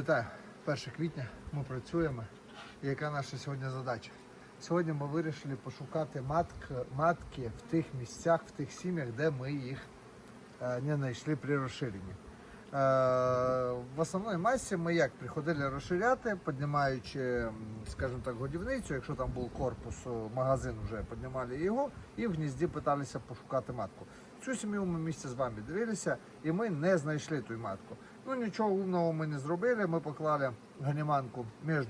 Вітаю! 1 квітня ми працюємо. Яка наша сьогодні задача? Сьогодні ми вирішили пошукати матк, матки в тих місцях, в тих сім'ях, де ми їх е, не знайшли при розширенні. Е, в основній масі ми як приходили розширяти, піднімаючи, скажімо так, годівницю, якщо там був корпус, магазин вже піднімали його, і в гнізді питалися пошукати матку. Цю сім'ю ми місце з вами дивилися, і ми не знайшли ту матку. Ну нічого умного ми не зробили. Ми поклали ганіманку між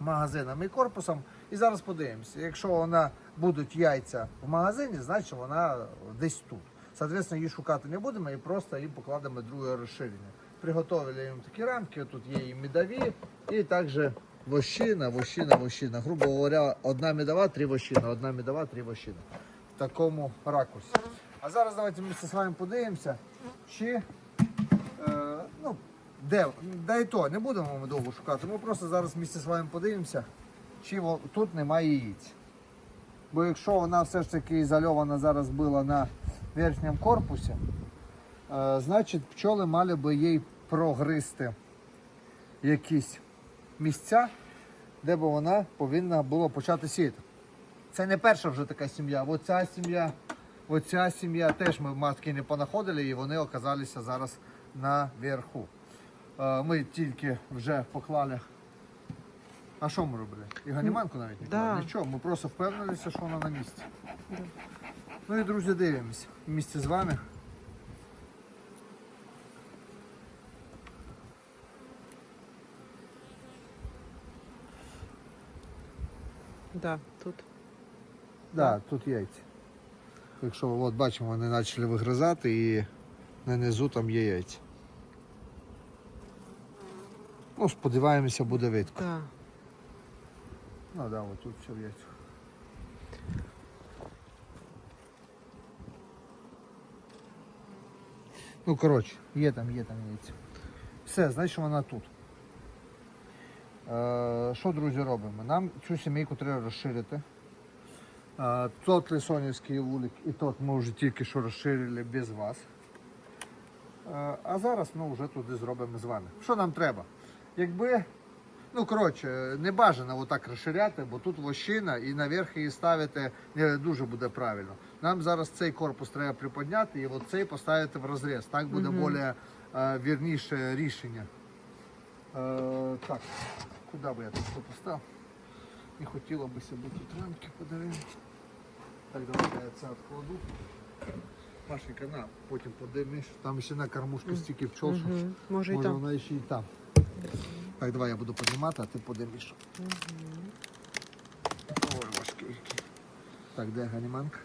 магазином і корпусом. І зараз подивимося. Якщо вона будуть яйця в магазині, значить вона десь тут. Соответственно, її шукати не будемо і просто їм покладемо друге розширення. Приготовили їм такі рамки. Тут є і медові, і також вощина, вощина, вощина. Грубо говоря, одна медова, три вощина, одна медова, три вощина. В такому ракурсі. А зараз давайте ми з вами подивимося, чи Е, ну, де, да і то, не будемо ми довго шукати. Ми просто зараз місце з вами подивимося, чи тут немає яєць. Бо якщо вона все ж таки ізольована зараз була на верхньому корпусі, е, значить пчоли мали би їй прогризти якісь місця, де б вона повинна була почати сіяти. Це не перша вже така сім'я. Оця сім'я, оця сім'я теж ми матки не понаходили і вони оказалися зараз наверху. Е, Ми тільки вже поклали. А що ми робили? І ганіманку навіть не Да. Нічого, ми просто впевнилися, що вона на місці. Ну і друзі, дивимося. В місті з вами. Да, тут. Да, тут яйця. Якщо от бачимо, вони почали вигризати і на низу там є яйця. Ну, сподіваємося, буде видко. Да. Ну да, от тут все в яйцях. Ну, коротше, є там, є там яйця. Все, значить вона тут. Е, що, друзі, робимо? Нам цю сімейку треба розширити. Тот лисонівський вулик і тот ми вже тільки що розширили без вас. А зараз ми вже туди зробимо з вами. Що нам треба? Якби Ну, коротше, не бажано отак розширяти, бо тут вощина і наверх її ставити не дуже буде правильно. Нам зараз цей корпус треба приподняти і от цей поставити в розріз. Так буде більш е, вірніше рішення. Е, так, куди би я тут поставив? Не хотіло би собі тут рамки подарити. Так, давайте я це відкладу. Машенька, на, потім подивиш. Там ще на кормушку стільки пчол, що Мгм. Може і Може там. вона ще і там. Так, давай я буду піднімати, а ти подивиш. Ой, важкий. який. Так, де ганіманка?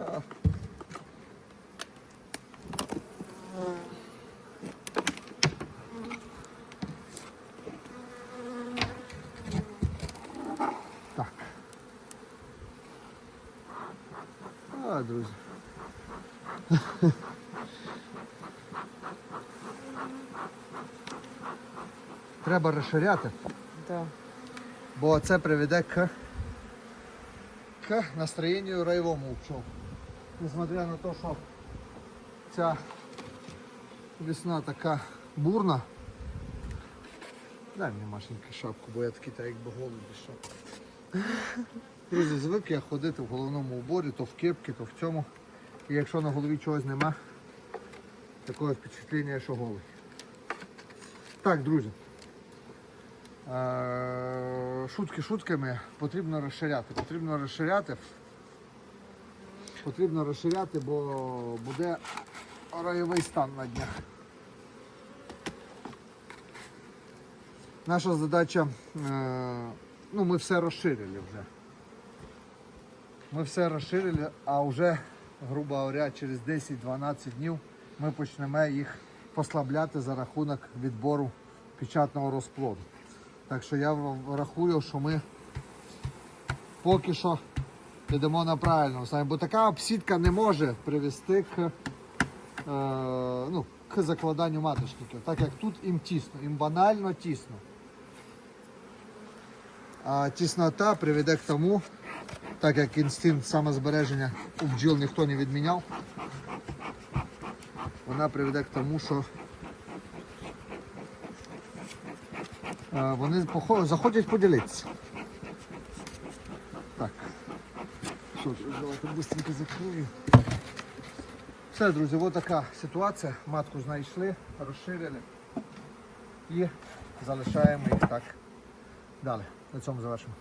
А. Так. А, друзі. Треба розширяти. Да. Бо це приведе к, к настроєнню райовому у пчол. Несмотря на те, що ця весна така бурна. Дай мені Машенька шапку, бо я такий та якби голий без. Друзі, звик я ходити в головному уборі, то в кепці, то в цьому. І якщо на голові чогось нема, таке впечатлення, що голий. Так, друзі. Е, Шутки шутками потрібно розширяти. Потрібно розширяти. Потрібно розширяти, бо буде райовий стан на днях. Наша задача, е, ну ми все розширили вже. Ми все розширили, а вже, грубо говоря, через 10-12 днів ми почнемо їх послабляти за рахунок відбору печатного розплоду. Так що я рахую, що ми поки що йдемо на правильному самі, бо така обсідка не може привести к, е, ну, к закладанню маточників, так як тут їм тісно, їм банально тісно. А тіснота приведе к тому, так як інстинкт самозбереження у бджіл ніхто не відміняв, вона приведе к тому, що е, вони заходять поділитися. Так. Що ж, давайте швидко закрию. Все, друзі, ось така ситуація. Матку знайшли, розширили і залишаємо їх так далі. На цьому завершимо.